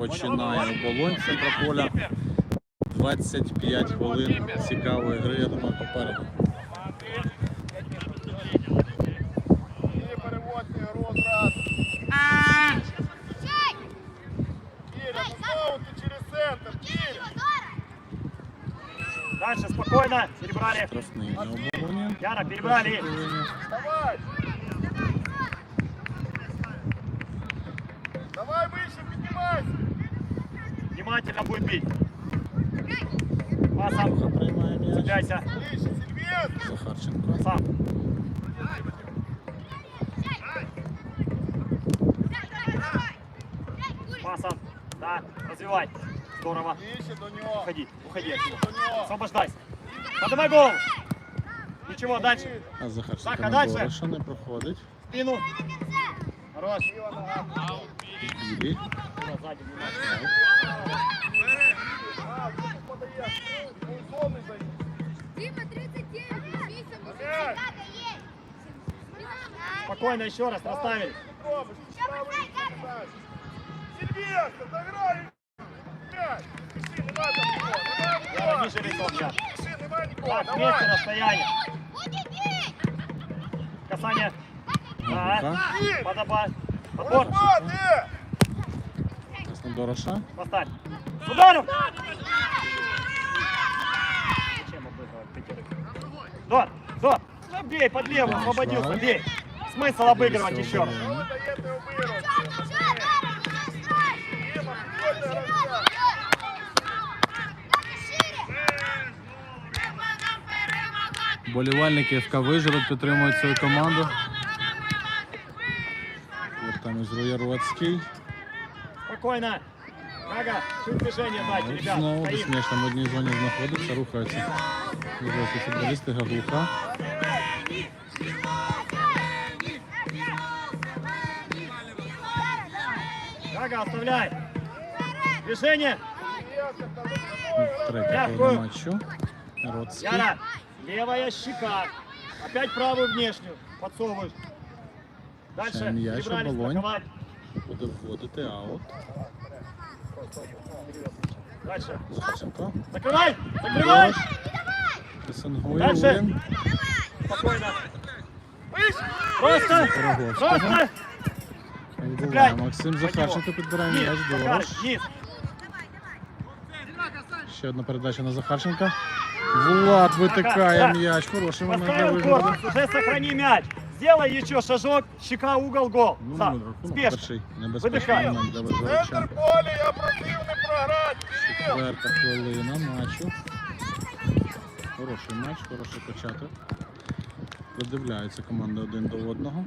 починає оболонь центра поля. 25 хвилин цікавої гри, я думаю, попереду. І переводьте гру одразу. Кіря, ну знову ти через центр. Кіря. Дальше, спокойно. Перебрали. Штрафний на оболоні. Яра, перебрали. Давай. Давай вище, піднімайся. Внимательно будет бить. Пасом. Руха приймає м'яч. Цепляйся. Ближче, Сильвестр. Захарченко. Сам. Пасом. Да, развивай. Здорово. Ближче до нього. Уходи, уходи Ближче отсюда. до нього. Освобождайся. Поднимай голову. Ничего, дальше. А Захарченко Так, а на дальше? Дороша не проходить. Спину. Хорош. Ліва нога. Білі. Сзади, внимательно. А, ти подаєш. Ну, зони зайди. Дима, 39, Вися, Опять. Спокойно еще раз расставили. Робиш, ти правильно відповідаєш. Сильвестр, дограй. П'ять. Пиши, не надо нікого. Не надо Яра, нікого. ниже лицом, Яр. Пиши, нема нікого. Так, вместе Давай. расстояние. Касание. Да. Руха. Подобай. Подбор. Боротьба, де? Зараз на Дороша. Поставь. С ударом. Зачем обыгрывать пятерых? Дор, Дор. Ну, бей под левую, освободился, бей. Смысл обыгрывать еще раз. Що ви даєте обирувати? Діма, підходьте гравця. Болівальники ФК Вижгород підтримують свою команду. От там із Рояроцький. Спокойно. Ага, чуть движение дайте, От ребят. Знову Стоим. безсмішно в одній зоні знаходиться, рухаються. Вижгородські футболісти Гагуха. Ага, оставляй. Движение. Сильвестр, там за собою. Третя Дякую. хвилина матчу. Роцький. Яра, левая щека. Опять правую внешнюю. Подсовываешь. Ще м'яч, оболонь. Буде вводити аут. Дальше. Захарченко. Закрывай! Закрывай! Пресингує Дальше. Спокойно. Просто! Просто! Відбуває Максим Захарченко підбирає м'яч. Захар, Дорош. низ. Ще одна передача на Захарченка. Влад витикає м'яч. Хороший момент для корпус, уже сохрани мяч. Сделай еще шажок, щека, угол, гол. Ну, Сам, рахунок спешно. Видихай. Центр поля, я просив не програти. Четверта хвилина матчу. Хороший матч, хороший початок. Придивляються команди один до одного.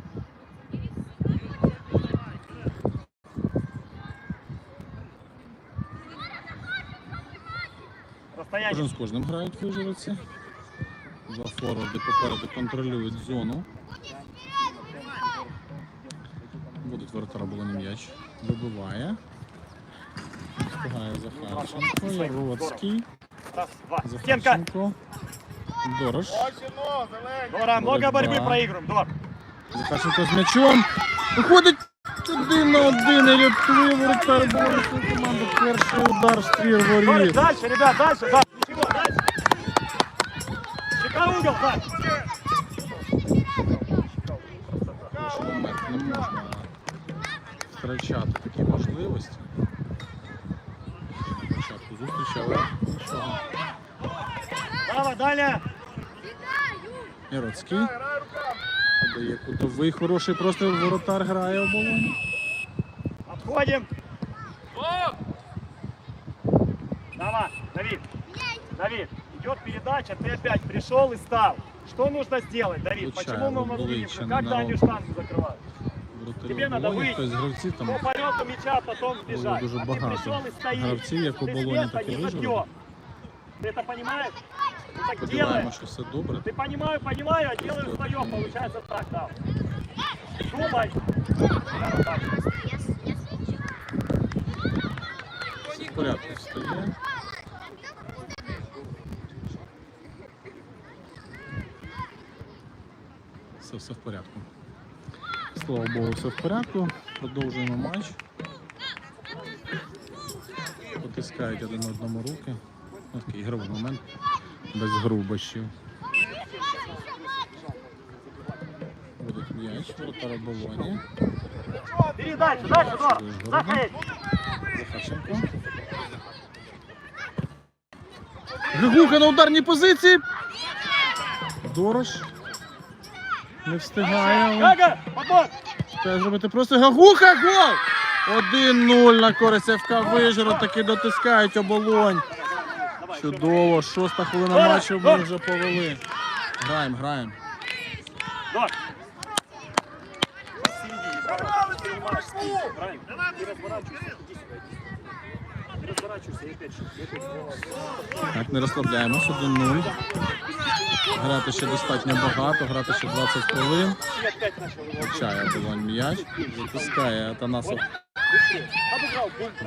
Кожен з кожним грають виживці. Два форварди попереду контролюють зону. Будуть воротара було м'яч. Вибиває. Встигає Захарченко. Яроцький. Захарченко. Зелені. Дора, много Борьба. борьбы. Дор. Захарченко з м'ячом. Виходить один на один і рятує воротар Борису команду. Перший удар Дор, воріт. дальше, ребят, дальше. Да. Ничего, дальше. Щека, угол, так. Перший момент не можна втрачати такі можливості. Спочатку зустрічі, але нічого. Право, далее. Яроцький Грай руками. подає кутовий хороший, просто воротар грає оболонь. Отходим. Давай, Давид. Давид, идет передача, ты опять пришел и стал. Что нужно сделать, Давид? Случайно, Почему мы были видим, еще как на Даню ногу. штангу закрывают? Воротарі Тебе надо оболоні, выйти. хтось з гравців там По полету мяча потом було бежать. дуже а ты багато пришел и стоишь. гравців, як Ты с оболоні, места так і не вижгорода. забьешь. Ты это понимаешь? Ты так Сподіваємося, делаешь. що все добре. Ты понимаю, понимаю, а делаю свое, получается так, да. Думай. Все в порядку встає. Все, все в порядку. Слава Богу, все в порядку. Продовжуємо матч. Потискають один одному руки. Ну, такий ігровий момент. Без грубощів. Буде м'яч, воротар оболоні. Дальше, дальше, Дор. Захарченко. На ударній позиції. Дорош. Не встигає. але. Треба зробити просто Гагуха гол! 1-0 на користь ФК Вижгород. Таки дотискають оболонь. Чудово, шоста хвилина матчу ми вже повели. Граємо, граємо. Дор. Так, не розслабляємось. 1-0. Грати ще достатньо багато, грати ще 20 хвилин. Вчає оболонь м'яч. Затискає Атанасов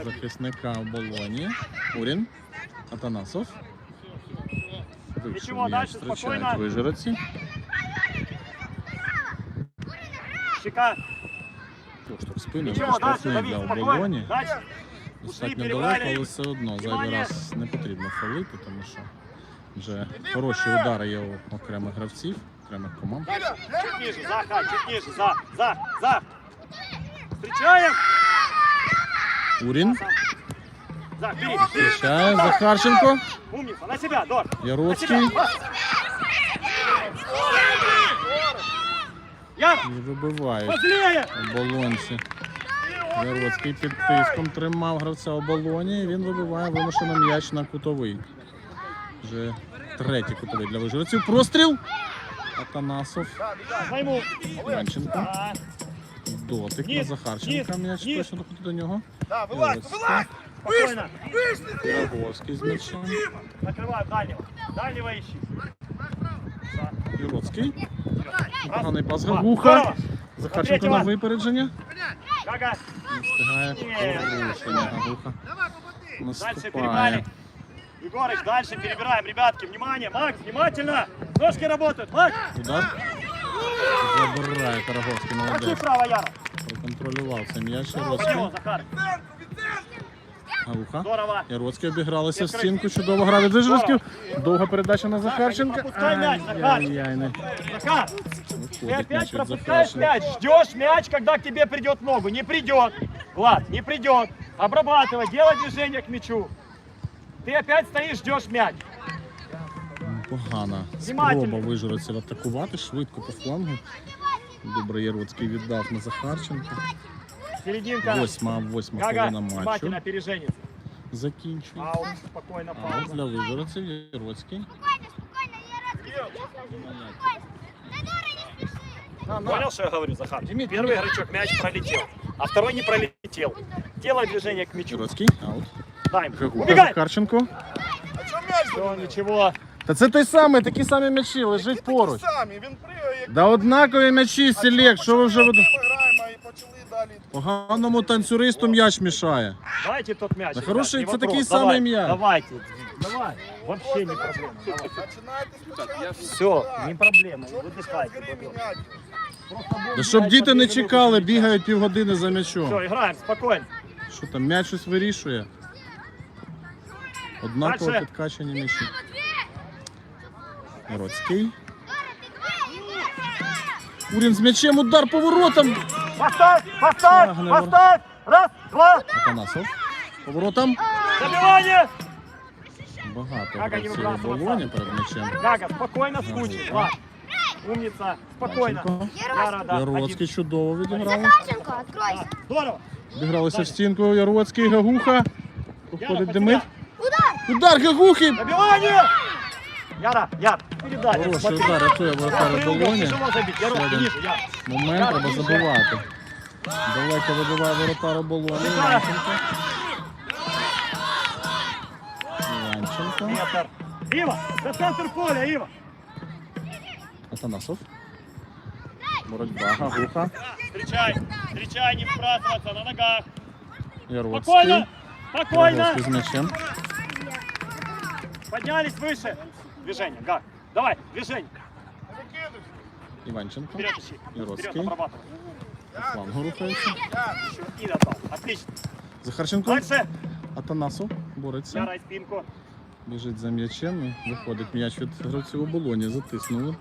захисника оболоні. Урін. Атанасов. Вийшов м'яч, втрачають. Щека. Поштовх спини, штрафний для оболоні. Достатньо далеко, але все одно зайвий раз не потрібно фалити, тому що вже хороші удари є у окремих гравців, окремих команд. Чуть за, Хай, чуть за, за, за. Встречаем. Урін За, бери. зустрічає Захарченко, Умница, на себя, Дор. Яроцький. Яр, і вибивають позлее. оболонці. Яроцький під тиском тримав гравця оболоні, і він вибиває вимушено м'яч на кутовий. Вже третій кутовий для вижурців. Простріл! Атанасов, Займу. Дотик на Захарченка. М'яч точно доходить до нього. Яроцький з м'ячем. Накрываю дальнего. Дальнего ищи. За. Юроцький. Поганий пас. Гагуха. Захарченко на випередження. Не встигає Дальше перебрали. Егорыч, дальше перебираем, ребятки. Внимание, Макс, внимательно. Ножки работают. Макс, Удар. Забирає Караговський, какие молодець. право, Яра? Проконтролював цей м'яч Яроцький. него, Захар. Гагуха. Здорово. Яроцький обігралися в стінку. Чудово гра від Вижгородськів. Довга передача на Захарченка. Пропускай м'яч, Захар. Ай-яй, не Захар, ты виходить опять м'яч від пропускаешь Захарченка. мяч. Ждешь мяч, когда к тебе придет в ногу. Не придет. Влад, не придет. Обрабатывай, делай движение к мячу. Ты опять стоишь, ждешь мяч. Погана Знімательно. спроба вижурців атакувати швидко по флангу. Добре, Яроцький віддав на Захарченка. Серединка. Восьма, восьма Гага, хвилина матчу. внимательно опережение. Закінчується. Аут, спокойно, Аут пауза. для вижурців Яроцький. Понял, что я говорю, Захар? Первый игрочок мяч пролетел, а второй не пролетел. Делай движение к мячу. Яроцький, аут. Дай. Гагуха, Убегай! Захарченко. А чого м'яч Все, забив? ничего. Та це той самий, такі самі м'ячі, лежить поруч. Самі, він пригає, як... Да однакові м'ячі, Селек, що ви вже Ми ведете? граємо і почали далі. Поганому танцюристу м'яч мішає. Дайте тот мяч. Да ребят, хороший, не це вопрос. такий Давай, самий мяч. Давайте, давай. Вообще не проблема. Давай. Починайте спочатку. Все, не проблема. Чого Выдыхайте. почав гри міняти? Да щоб діти не чекали, бігають півгодини за м'ячом. Все, играем, спокойно. Що там, м'яч щось вирішує? Однаково Дальше. підкачані м'ячі. Яроцький. Урін з м'ячем, удар поворотом. Поставь, поставь, поставь. Раз, два. Атанасов. Поворотом. Забивание. Багато Как они гравців вибрасували оболоні перед м'ячем. Гага, спокойно с кучей. Умница. Спокойно. Марченко. Яроцький чудово відіграв. Захарченко, откройся. Здорово. Обігралися в стінку. Яроцький, Гагуха. Проходить под Демид. себя. Удар Гагухи. Забивание. Яра, Яр, передай. Хороший удар, рятує ниже, Яр. Момент треба забивати. Далеко вибиває воротар оболоні. Іванченко. Іванченко. Ива, за центр поля, Ива. Атанасов. Боротьба, Гагуха. Встречай, встречай, не вбрасываться на ногах. Яроцький. Спокойно, спокойно. Яроцький з м'ячем. Поднялись выше. Движение, Гак. Давай, движение. Іванченко. Вперед ищи. Вперед Яроцкий. обрабатывай. Флангу рухається. И отдал. Отлично. Захарченко. Дальше. Атанасов бореться. Ярай спинку. Біжить за м'ячем виходить м'яч від гравців оболоні. Затиснули.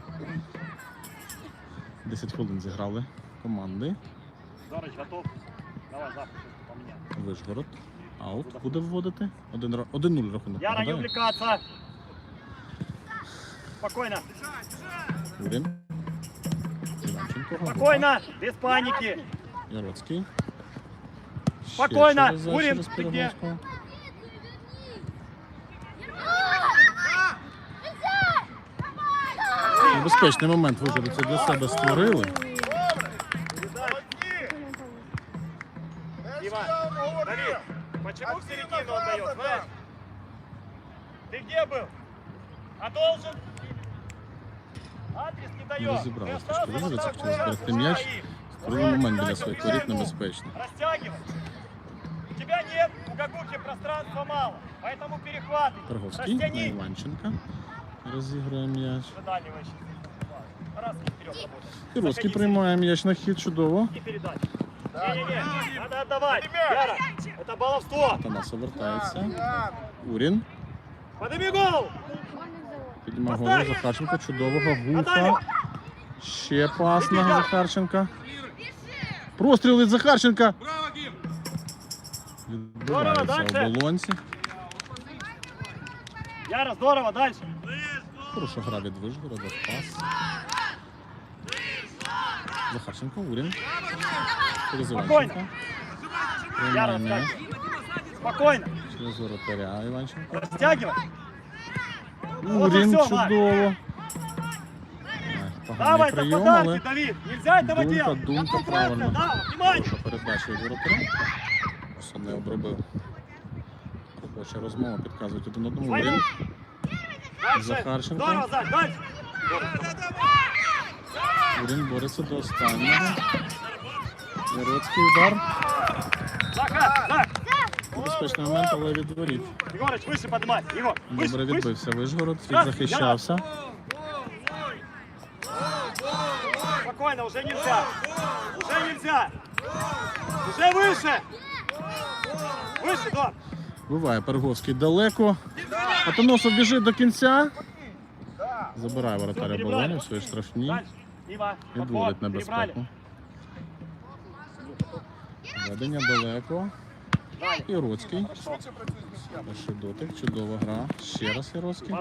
10 хвилин зіграли команди. Зорыч готов. Давай завтра. Вишгород. Аут буде вводити. 1-0 1-0 рахунок. Яра, не нагадаю. увлекаться. Спокойно, Урін. Спокойно, без паники. Яроцький. Спокійно, через ти де? Небезпечний момент вижурці для себе створили. Молодці! Иван, Я вам говорю. Давид, почему в середину Активно отдает, назад знаешь? Ты где был? А должен? Адрес не дает. Розібрали Ты трошки остался вижурці, вот хотіли так зберегти вот, м'яч. стоит. Створили момент біля своїх воріт небезпечно. Растягивай. У тебя нет у Гагухи пространства мало, поэтому перехватывай. Торговський на Растяни. Іванченка. Розігрує м'яч. Выдавливающий. Раз и вперед Заходи. приймає м'яч на хід чудово. И передача. Не-не-не, надо отдавать. Яра, это баловство. Танасов вертається. Ян, Урін. Подними голову. Піднімає голову Захарченко. Чудово. Отдай. Ще пас на Захарченка. Простріл від Захарченка. Відбиваються дальше. оболонці. Яра, здорово, дальше. Хороша гра від Вишгорода. Пас. Захарченко, Урін. Через Спокійно. Іванченка. Приймає Яра, м'яч. Спокойно. Через воротаря Іванченко. Растягивай. Урін Ну, всё, Марк. чудово. Поганий Давай, это прийом, подарки, але Давид. Нельзя этого думка, делать. думка Концентрация, правильно. Да, внимание. Хороша передача від воротаря. Все не обробив. Робоча розмова, підказують один одному. Войну. Урін. Дальше. Захарченко. Здорово, Зай, дальше. Урін бореться до останнього. Яроцький удар. Захар, Зай. Небезпечний момент, але від воріт. Егорыч, выше поднимай. Егор, выше, Добре выше. відбився Вишгород, Раз, захищався. Спокойно, уже нельзя. Уже нельзя. Уже выше. Выше, Дон. Буває Перговський далеко. Атоносов біжить до кінця. Забирає воротаря балонів, свої штрафні. Дальше. Відводить небезпеку. Ведення далеко. Іроцький. Перший дотик, чудова гра. Ще раз Іроцький.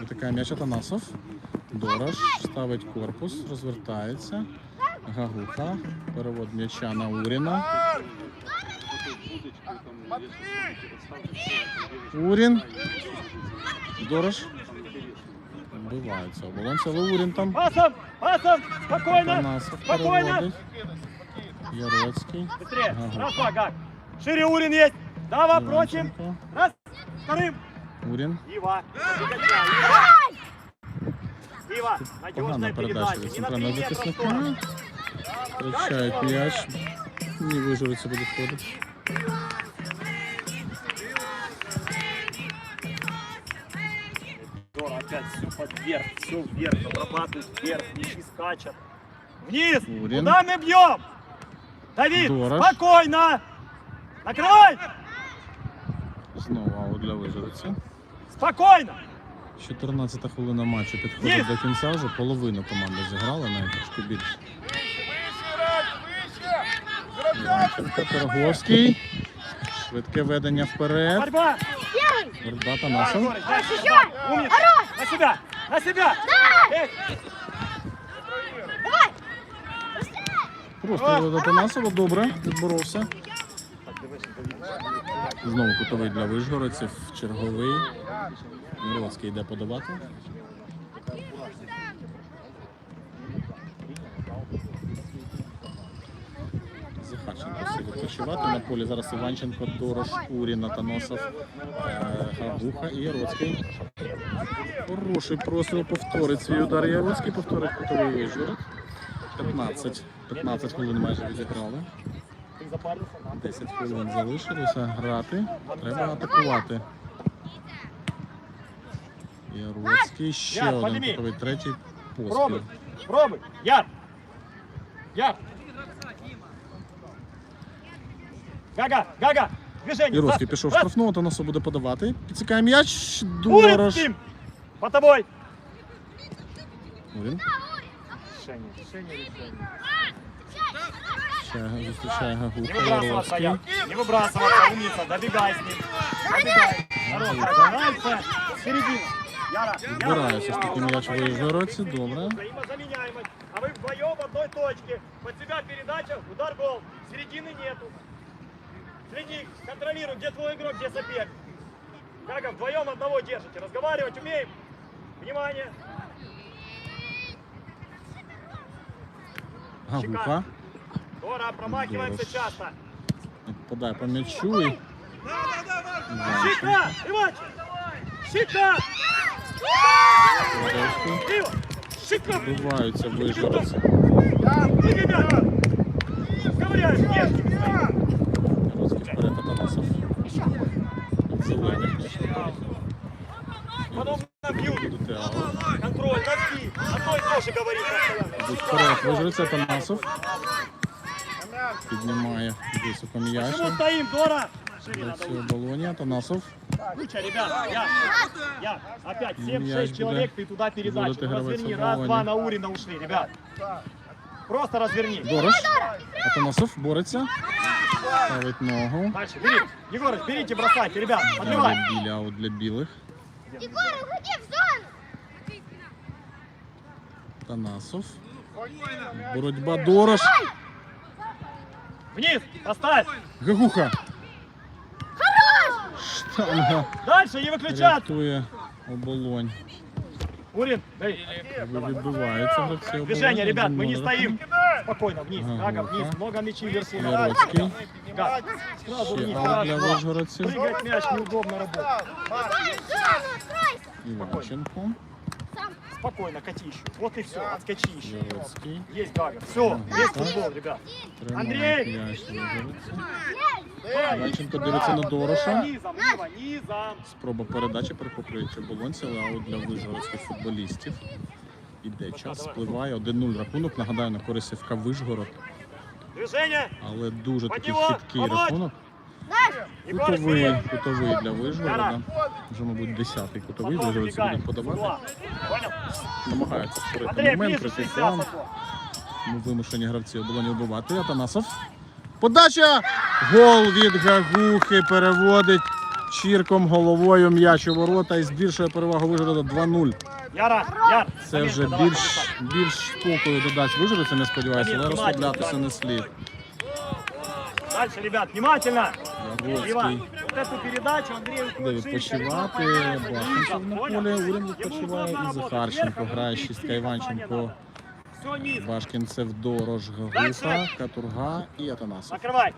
Витикає м'яч Атанасов. Дорож ставить корпус, розвертається. Гагуха. Перевод м'яча на Уріна. Урін. Дорож. Вбивається оболонця, але Урін там. Пасом, пасом, спокойно. Атанасов Спокойно. переводить. Яроцький. Быстрее. Ага. Раз, два, Гак. Шире Урин есть. Давай, прочим. Іванченко. Раз, вторым. Урін. Ива. Ива. Ива. Погана Надежная передача передача. від Не на три центрального метра в захисника. сторону. Втрачають м'яч. Не вижується буде ходити. все под вверх, все вверх, обрабатывают вверх, мячи скачут. Вниз! Урин. Куда мы бьем? Давид, Дорож. спокойно! Накрывай! Знову аут для вижурця. Спокойно! 14 хвилина матчу підходить Ні. до кінця. Вже половину команди зіграла, навіть трошки більше. вище, Рад, вище! Іванченко, Торговський. Швидке ведення вперед. Борьба! Борьба Давай, Танасов. Егорыч, дальше, да. Умница! На себя! На себя! Эй, Просто до Танасова добре відборовся. Знову кутовий для вижгородців. Черговий. Мироцький йде подавати. Захарченко все відпочивати на полі. Зараз Іванченко, Дорош, Урін, Атаносов, е, Гагуха і Яроцький. Хороший простріл повторить свій удар. Яроцький повторить кутовий вижгород. 15. 15 хвилин майже відіграли. 10 хвилин залишилося грати. Треба атакувати. Яроцький ще Яр, один кутовий, третій поспіль. пробуй, пробуй! Яр! Яр! Гага, Гага! За- пішов раз. штрафного, Танасов буде подавати. Підсікає м'яч. Дорож. с ним. По тобой. Урін. Решение, решение, решение. Ще зустрічає Не Гагуха. выбрасываться, Яроцький. я. Не выбрасываться, умница. Добегай с ним. Добегай. Хорошая, дальше. Середина. Яра, Яра. Збирає все ж таки м'яч Вижгородці. Добре. Взаимозаменяемость. А вы вдвоем в одной точке. Под себя передача, удар гол. Середины нету. Следи, контролируй, где твой игрок, где соперник. Как вдвоем одного держите. Разговаривать умеем. Внимание. Гагуха. Дора, промахиваемся Здорово. часто. Подає по м'ячу і Іванченко. Щека! Ивач! Щека! Яроцький. Ива! Щека! Вбиваються Вижгородці. Ты, ребята! Ковыряешь, нет! Яроцький вперед Атанасов. Зелений. Потом набьют. Буде аут. Контроль, носки. Одно и то говорит постоянно. Вперед. Вижгородці Піднімає високо м'яч. Дора? До надо цього балоні Атанасов. Куча, ребят, я, я, опять, 7-6 буде. человек, ты туда передачу. Разверни, раз, два на Урина ушли, ребят. Просто разверни. Дорож. Атанасов бореться. Ставить ногу. Дальше, бери. Егорыч, берите, бросайте, ребят, подливай. Біля для білих. Егор, уходи в зону! Танасов. Боротьба Дорож. Вниз, поставь. Гагуха. Штанга Дальше не выключать. рятує оболонь. Урин, эй, Відбивається гравці оболоні. движение, ребят, мы не 1-0 стоим. Спокойно, вниз, Ага, Гага, ну-ка. вниз, много мячей вверху. Яроцький. Гад, сразу Ще вниз, аут раз, для два. вижгородців. Прыгать мяч неудобно работать. Уходи в зону, откройся! Іванченко. Сам. Спокойно, кати еще. Вот и все, отскочи еще. Яроцький. Есть Гага. Все, Ага. есть футбол, ребят. Тримає Андрій! м'яч вижгородці. Давай. Іванченко дивиться на Дороша. Низом, Нива, низом. Спроба передачі перехоплюють оболонці, але аут для вижгородських футболістів. Іде час, спливає 1-0 рахунок. Нагадаю, на користь ФК Вижгород. Але дуже такий хиткий рахунок. Кутовий, кутовий для Вижгорода. Вже, мабуть, 10-й кутовий. Вижгородці будуть подавати. Намагаються створити момент, 60. план. Ми вимушені гравці оболоні вбивати. Атанасов. Подача! Гол від Гагухи переводить чірком головою м'яч у ворота і збільшує перевагу Вижгорода 2-0. Яра, Яр. Це вже більш, більш спокою додасть Вижгородцям, я сподіваюся, але розслаблятися не слід. Дальше, ребят, внимательно. Вот эту передачу Андрей буде відпочивати. Бахничев на полі, Урін відпочиває і Захарченко грає шістка Іванченко. Низ. Башкінцев, Дорож, Гагуха, Катурга і Атанасов. Накрывай.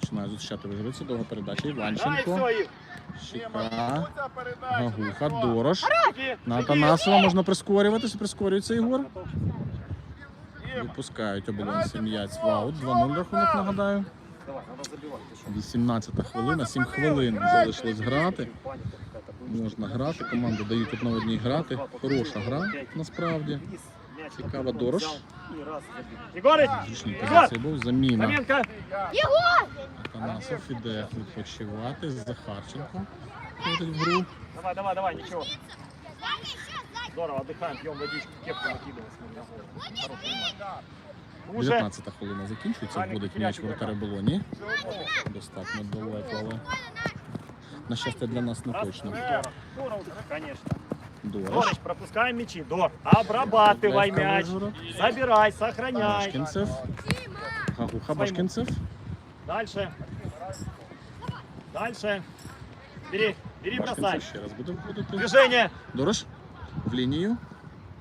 Починає зустрічати Вижгородці, довга передача Іванченко. Гагуха, Дорож. На Атанасова можна прискорюватися, прискорюється Ігор. Випускають оболонці м'яць в аут. 2-0 рахунок, нагадаю. Давай, надо забивать. Ты что? 18 хвилина, 7 хвилин залишилось грати. Можна грати, команди дають одна в одній грати. Хороша гра насправді. Вниз. Мяч Цікава попробовал, Дорож. взял и раз забил. Егорыч, Зручній Ігор! позиції був заміна. Фоменко. Егор! Атанасов іде відпочивати. Захарченко входить в гру. Давай, давай, давай, ничего. Здорово, отдыхаем, пьем водичку, кепку накидываем. смотри, на голову. Хороший матч. Уже 19 хвилина закінчується, Правильно, вводить м'яч теряти воротари Болоні. Достатньо далеко, але на щастя для нас не раз, точно. Здорово, здорово, конечно. Дорож. Дорыч, пропускаем мячи. Дор, обрабатывай Легко мяч. Вижгород. Забирай, сохраняй. Башкінцев. Гагуха Башкінцев. Дальше. Дальше. Бери, бери, бросай. Башкінцев ще раз буде входити. Движение. Дорож. В лінію.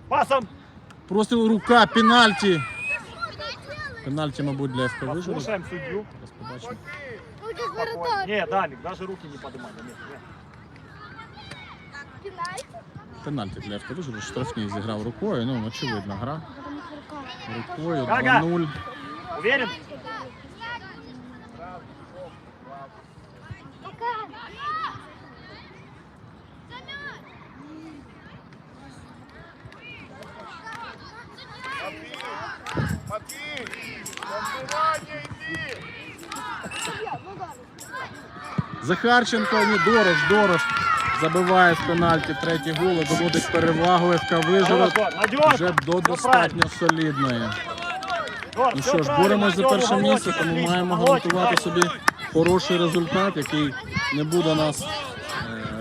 Пасом. Простріл рука, пенальті. Пенальті, мабуть, для ФК Вижгород. Послушаем судью. Зараз побачимо. Руки с Спокойно. воротарь. Не, Далик, даже руки не поднимай. Нет, нет. Пенальти? Пенальті для ФК Вижгород. Штрафний зіграв рукою. Ну, очевидна гра. Рукою Гага. 2-0. Уверен? Пока. Матвей! Матвей! Отбивание иди! Захарченко, ні, Дорош, Дорош забиває з пенальті третій гол і доводить перевагу ФК Вижгород Надежно. вже до Всё достатньо солідної. Гор, Ну всё що ж, правильно, боремось за Артём, перше молодец, місце, тому отлично, маємо молодец, гарантувати дай. собі хороший результат, який не буде нас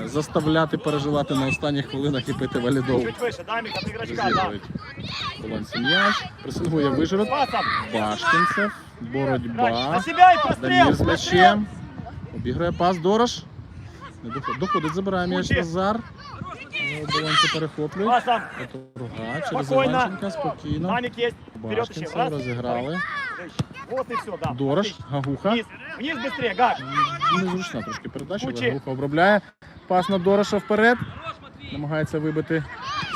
е, заставляти переживати на останніх хвилинах і пити валідол. Чуть выше, дай, Миха, от игрочка, да. Розігрують Полонці м'яч, пресингує Вижгород, Пасом. Башкінцев, На боротьба, себя и прострел. Дамір з прострел. м'ячем, обіграє пас, Дорош, Не доход- доходить, забирає м'яч. Назар, Оболонці перехоплюють, Пасом. Через Іванченка, спокійно. Башкінцев розіграли, Вот и все, да. Дорош, Гагуха, Вниз, вниз быстрее. Незручна трошки передача, але Гагуха обробляє, пас на Дороша вперед, намагається вибити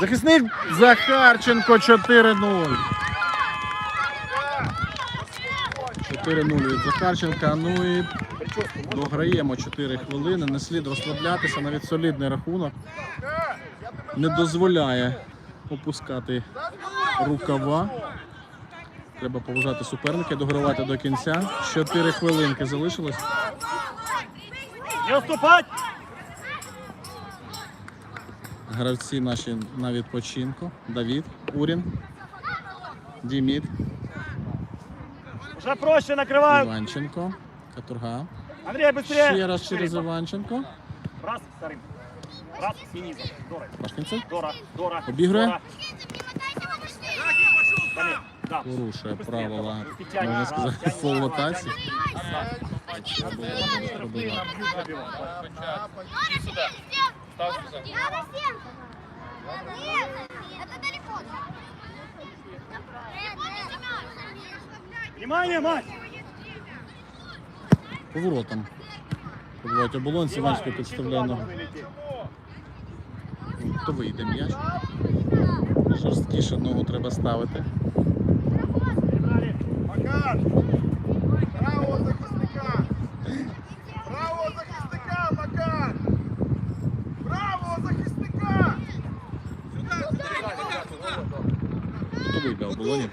захисник, Захарченко 4-0. 4-0 від Захарченка. Ну і? Дограємо 4 хвилини. Не слід розслаблятися. Навіть солідний рахунок не дозволяє опускати рукава. Треба поважати суперника, догравати до кінця. 4 хвилинки залишилось. Не. Гравці наші на відпочинку. Давід, Урін, Діміт, Уже проще накрывают. Іванченко, Катурга. Андрей, быстрее. Ще раз через Шире. Іванченко. Раз, вторым. Раз, и низом. Дора. Башкінцев Дора, Дора. Обігрує. Дора. Дамир, Да. порушує Быстрее, правила, Дора. Руки тянь. можна Раз, сказати, тянь. фол ротації. Поворотом. Пробивають оболонці, Іванченко підставляє ногу. То вийде м'яч. Жорсткіше ногу треба ставити. Макар! Правого захисника! Правого захисника, Макар! Правого захисника! Кутовий для оболоні.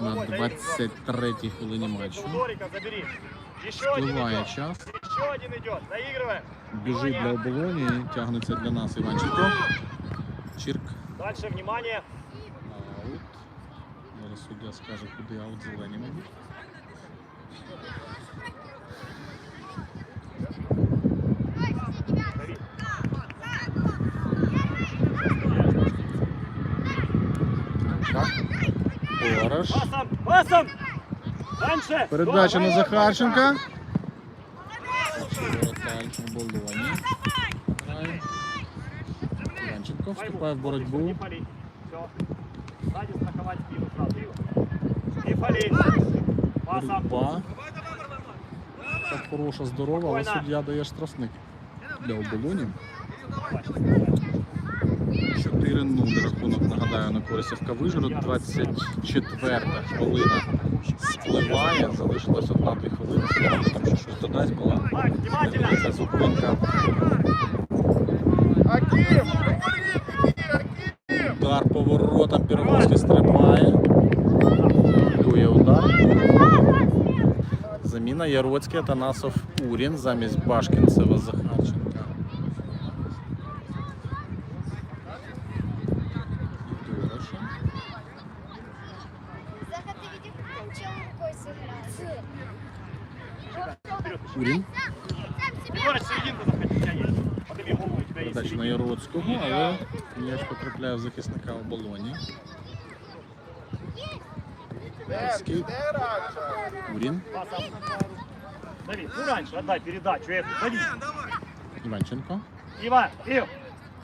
На 23-й хвилині матчу. Забери. Еще один Впливає час. Еще один идет. Доигрываем. Біжить для оболоні, тягнеться для нас Іванченко. Чірк. Дальше, внимание. Аут. Зараз суддя скаже, куди аут зелені мабуть. Пасом, пасом. Передача на Захарченка. Болоні. Вступає в боротьбу. Боротьба. Так хороша, здорова, але суддя дає штрафник для оболоні. 4-0 рахунок, нагадаю, на користь ФК Вижгород. 24 хвилина спливає. Залишилось одна-дві хвилини. Там ще щось додасть була. Невелика зупинка. Удар по воротам. Пірвовський стрибає. Дує удар. Заміна Яроцький, Атанасов, Урін замість Башкінцева Захарченка. потрапляє в захисника оболоні. Яроцький. Де раніше? Урін. Пасом. Давид, ну раньше отдай передачу эту. Давид. Іванченко. Ива, Ив,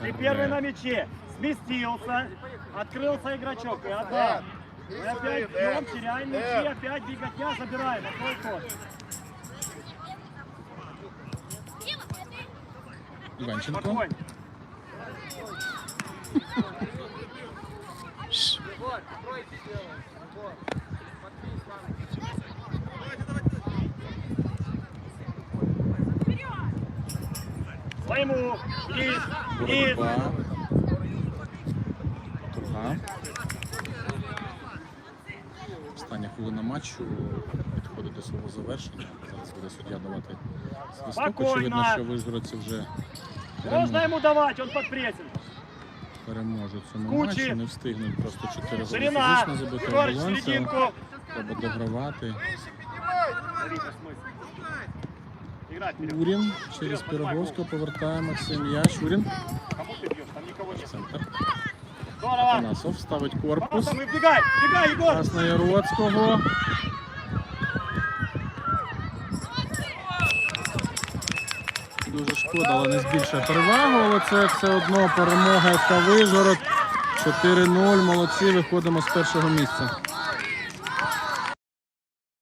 ты Оформляет. первый на мяче. Сместился, открылся игрочок и отдал. Мы опять бьем, теряем мячи, опять беготня, забираем. Открой ход. Іванченко. Спокойно. Своему. Вниз, вниз. Турга. Остання хвилина матчу. підходить до свого завершення. Зараз буде суддя давати свисток. Очевидно, що вижгородці вже Можно переможуть, ему давать, он под прессинг переможуть в цьому Кучі. матчі. Не встигнуть просто 4 голи Ширина. фізично забити Егорыч, оболонця. серединку. Треба догравати. Выше поднимай! Смотрите, смысл. Играть вперед. Урін через Пироговського повертає Максим Яш. Урін. Кому ты бьешь? Там никого нет. Центр. Здорово. Панасов ставить корпус. Пасом Шкода, не збільшує перевагу, але це все одно перемога та Вижгород. 4-0. Молодці, виходимо з першого місця.